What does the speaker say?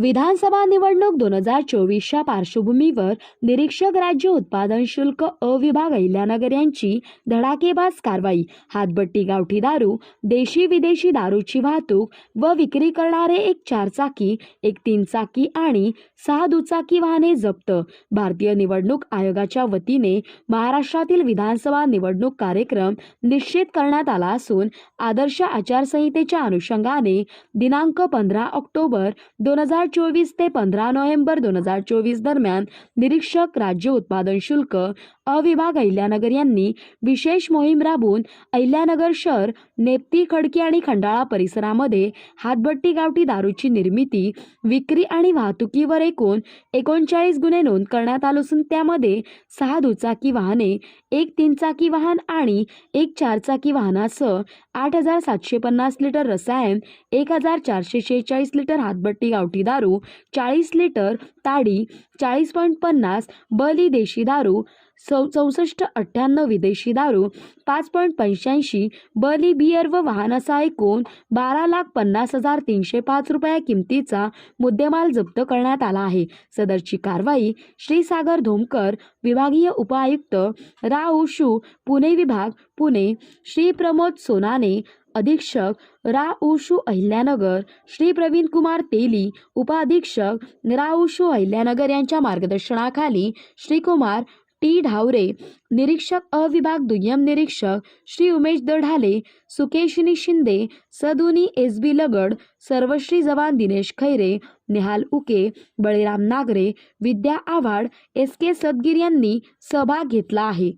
विधानसभा निवडणूक दोन हजार चोवीसच्या पार्श्वभूमीवर निरीक्षक राज्य उत्पादन शुल्क अविभाग अहिल्यानगर यांची धडाकेबाज कारवाई हातबट्टी गावठी दारू देशी विदेशी दारूची वाहतूक व विक्री करणारे एक चारचाकी एक तीनचाकी आणि सहा दुचाकी वाहने जप्त. भारतीय निवडणूक आयोगाच्या वतीने महाराष्ट्रातील विधानसभा निवडणूक कार्यक्रम निश्चित करण्यात आला असून आदर्श आचारसंहितेच्या अनुषंगाने दिनांक पंधरा ऑक्टोबर दोन हजार चोवीस ते पंधरा नोव्हेंबर दोन हजार चोवीस दरम्यान निरीक्षक राज्य उत्पादन शुल्क अविभाग अहिल्यानगर यांनी विशेष मोहीम राबवून अहिल्यानगर शहर नेप्ती खडकी आणि खंडाळा परिसरामध्ये हातभट्टी गावठी दारूची निर्मिती विक्री आणि वाहतुकीवर एकूण एकोणचाळीस गुन्हे नोंद करण्यात आले असून त्यामध्ये सहा दुचाकी वाहने एक तीनचाकी वाहन आणि एक चारचाकी वाहनासह आठ हजार सातशे पन्नास लिटर रसायन एक हजार चारशे शेहेचाळीस लिटर हातभट्टी गावठी दारू चाळीस लिटर ताडी चाळीस पॉईंट पन्नास बली देशी दारू चौ चौसष्ट अठ्ठ्याण्णव विदेशी दारू पाच पॉईंट पंच्याऐंशी बली बियर व वाहन असा एकूण बारा लाख पन्नास हजार तीनशे पाच रुपया किमतीचा मुद्देमाल जप्त करण्यात आला आहे. सदरची कारवाई श्रीसागर धोमकर विभागीय उपायुक्त राऊ शू पुणे विभाग पुणे श्री प्रमोद सोनाने अधीक्षक रा उशू अहिल्यानगर श्री प्रवीण कुमार तेली उपाधीक्षक राऊशू अहिल्यानगर यांच्या मार्गदर्शनाखाली श्रीकुमार टी. ढावरे निरीक्षक अ विभाग दुय्यम निरीक्षक श्री उमेश दढाले सुकेशिनी शिंदे सदुनी एस बी लगड सर्वश्री जवान दिनेश खैरे निहाल उके बळीराम नागरे विद्या आव्हाड एस के सदगीर यांनी सहभाग घेतला आहे.